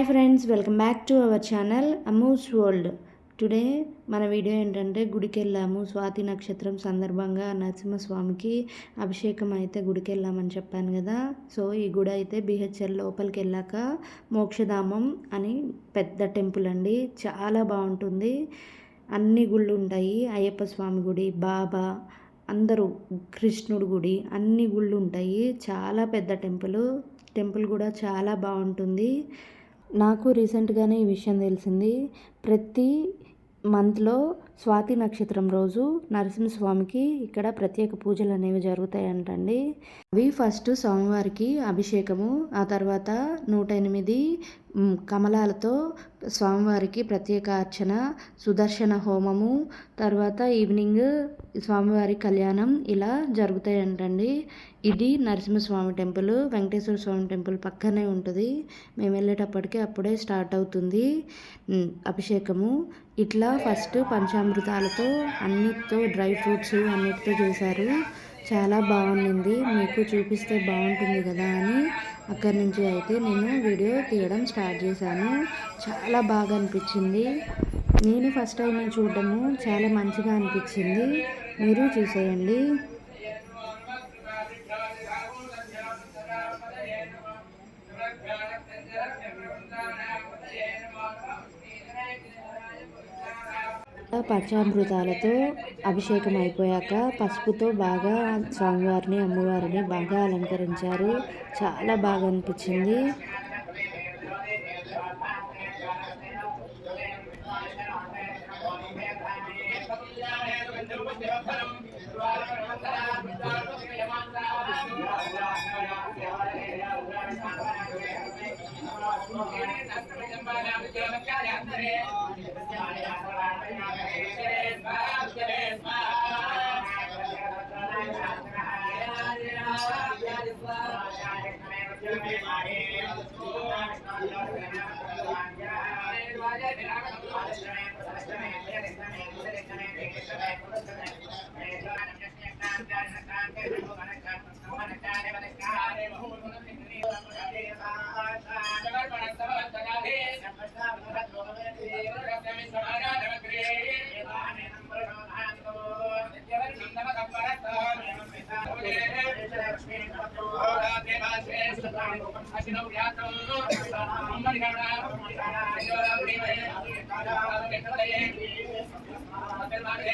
Hi friends welcome back to our channel Ammu's world today మన video ఏంటంటే గుడికి వెళ్ళాము స్వాతి నక్షత్రం సందర్భంగా నరసింహస్వామికి అభిషేకం అయితే గుడికి వెళ్ళామని చెప్పాను కదా. సో ఈ గుడి అయితే బిహెచ్ఎల్ లోపలికి వెళ్ళాక మోక్షధామం అని పెద్ద టెంపుల్ అండి. చాలా బాగుంటుంది. అన్ని గుళ్ళు ఉంటాయి. అయ్యప్ప స్వామి గుడి బాబా అందరూ కృష్ణుడి గుడి అన్ని గుళ్ళు ఉంటాయి. చాలా పెద్ద టెంపుల్. టెంపుల్ కూడా చాలా బాగుంటుంది. నాకు రీసెంట్గానే ఈ విషయం తెలిసింది. ప్రతి మంత్లో స్వాతి నక్షత్రం రోజు నరసింహస్వామికి ఇక్కడ ప్రత్యేక పూజలు అనేవి జరుగుతాయంటండి. అవి ఫస్ట్ స్వామివారికి అభిషేకము ఆ తర్వాత నూట ఎనిమిది కమలాలతో స్వామివారికి ప్రత్యేక అర్చన సుదర్శన హోమము తర్వాత ఈవినింగ్ స్వామివారి కళ్యాణం ఇలా జరుగుతాయంటండి. ఇది నరసింహస్వామి టెంపుల్ వెంకటేశ్వర స్వామి టెంపుల్ పక్కనే ఉంటుంది. మేము వెళ్ళేటప్పటికి అప్పుడే స్టార్ట్ అవుతుంది అభిషేకము. ఇట్లా ఫస్ట్ పంచామృతాలతో అన్నిటితో డ్రై ఫ్రూట్స్ అన్నిటితో చేశారు. చాలా బాగుండింది. మీకు చూపిస్తే బాగుంటుంది కదా అని అక్కడి నుంచి అయితే నేను వీడియో తీయడం స్టార్ట్ చేశాను. చాలా బాగా అనిపించింది. నేను ఫస్ట్ టైం చూడడము చాలా మంచిగా అనిపించింది. మీరు చూసేయండి. పంచామృతాలతో అభిషేకం అయిపోయాక పసుపుతో బాగా స్వామివారిని అమ్మవారిని బాగా అలంకరించారు. చాలా బాగా అనిపించింది. అమ్మని కాడా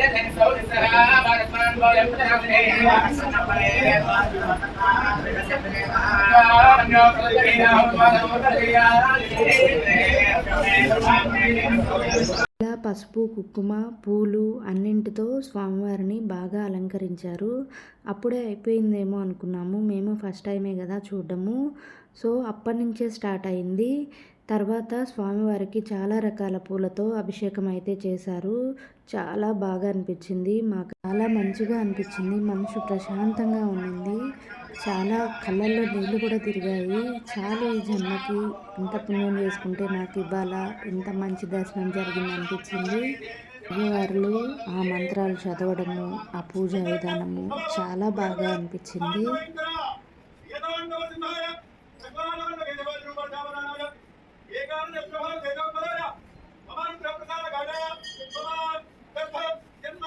ఇలా పసుపు కుంకుమ పూలు అన్నింటితో స్వామివారిని బాగా అలంకరించారు. అప్పుడే అయిపోయిందేమో అనుకున్నాము. మేము ఫస్ట్ టైమే కదా చూడడము. సో అప్పటి నుంచే స్టార్ట్ అయింది. తర్వాత స్వామివారికి చాలా రకాల పూలతో అభిషేకం అయితే చేశారు. చాలా బాగా అనిపించింది. మాకు చాలా మంచిగా అనిపించింది. మనసు ప్రశాంతంగా ఉండింది చాలా కళ్ళల్లో నీళ్ళు కూడా తిరిగాయి. చాలు ఈ జన్మకి ఇంత పుణ్యం చేసుకుంటే నాకు ఇవ్వాలా ఇంత మంచి దర్శనం జరిగింది అనిపించింది. వారు ఆ మంత్రాలు చదవడము ఆ పూజ విధానము చాలా బాగా అనిపించింది. ඒ කාරණේ ප්‍රබල දෙකක් බලලා તમામ પ્રસાર ગાડા તમામ તથા જન્મ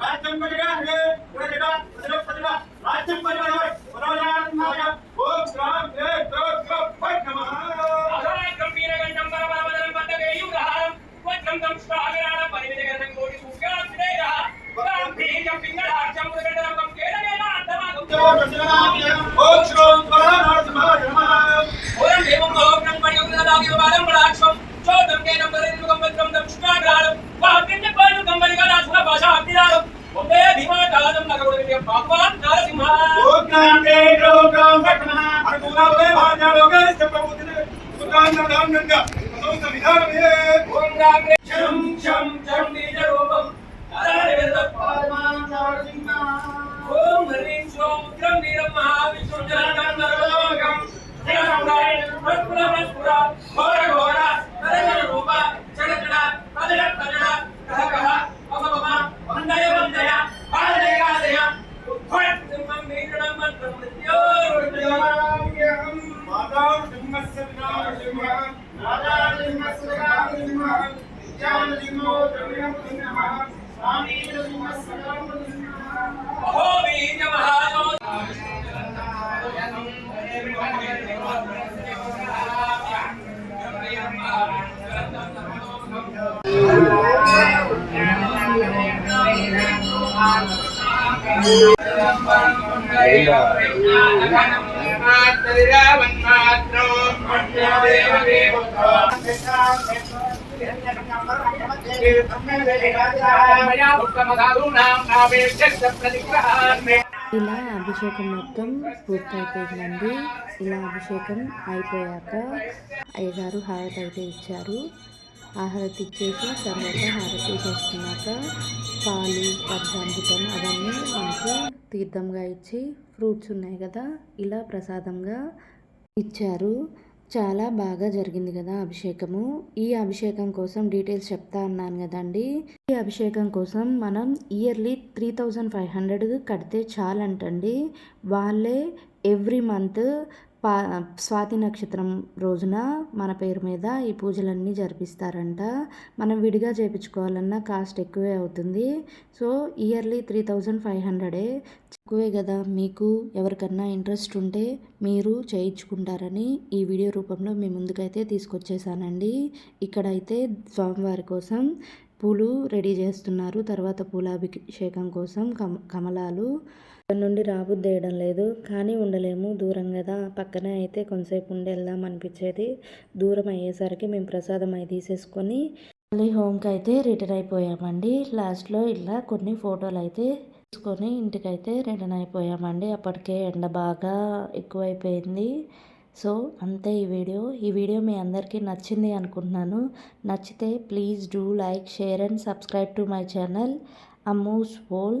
રાજ્ય પરિવાર હે પરિવાર સર્વ પરિવાર રાજ્ય પરિવાર હોય પરાયાત્માય ઓમ ગ્રામ હે દ્રોગ પટ નમઃ અધરાય ગંભીર ગંડમ પરમ વદન બંધ ગયું ગહારમ વજ્રમ દમ સાગરાણ પરિવિધ ગરદન કોટી ઉગ્યા શ્રેયા ગરમ ભેજમ પિંગળા ચમ ગંડમ કેડવેના અંતમાં ગંભીર ઓમ શ્રોમ પરાણ భగవాన్ నరసింహ ఓం రామే ఇలా అభిషేకం మొత్తం పూర్తయిపోయిందండి. ఇలా అభిషేకం అయిపోయాక అయ్యగారు హారతి అయితే ఇచ్చారు. ఆ హారతి ఇచ్చేసి తర్వాత హారతి చేసుకున్నాక పాలు పంచామృతం అవన్నీ మనకి తీర్థంగా ఇచ్చి ఫ్రూట్స్ ఉన్నాయి కదా ఇలా ప్రసాదంగా ఇచ్చారు. చాలా బాగా జరిగింది కదా అభిషేకము. ఈ అభిషేకం కోసం డీటెయిల్స్ చెప్తా అన్నాను కదండి. ఈ అభిషేకం కోసం మనం yearly three thousand five hundred కడితే చాలంటండి. వాళ్ళే ఎవ్రీ మంత్ పా స్వాతి నక్షత్రం రోజున మన పేరు మీద ఈ పూజలన్నీ జరిపిస్తారంట. మనం విడిగా చేయించుకోవాలన్నా కాస్ట్ ఎక్కువే అవుతుంది. So yearly three thousand five హండ్రెడే. ఎక్కువే కదా. మీకు ఎవరికన్నా ఇంట్రెస్ట్ ఉంటే మీరు చేయించుకుంటారని ఈ వీడియో రూపంలో మీ ముందుకైతే తీసుకొచ్చేసానండి. ఇక్కడైతే స్వామివారి కోసం పూలు రెడీ చేస్తున్నారు. తర్వాత పూలాభిషేకం కోసం కమ కమలాలు ఇక్కడ నుండి రాబుద్దేయడం లేదు. కానీ ఉండలేము. దూరం కదా పక్కనే అయితే కొంతసేపు ఉండి వెళ్దాం అనిపించేది దూరం అయ్యేసరికి మేము ప్రసాదం అయి తీసేసుకొని మళ్ళీ హోమ్కి అయితే రిటర్న్ అయిపోయామండి. లాస్ట్లో ఇలా కొన్ని ఫోటోలు అయితే తీసుకొని ఇంటికైతే రిటర్న్ అయిపోయామండి. అప్పటికే ఎండ బాగా ఎక్కువైపోయింది. సో అంతే ఈ వీడియో. ఈ వీడియో మీ అందరికీ నచ్చింది అనుకుంటున్నాను. నచ్చితే please do like share and subscribe to my channel. Ammu's world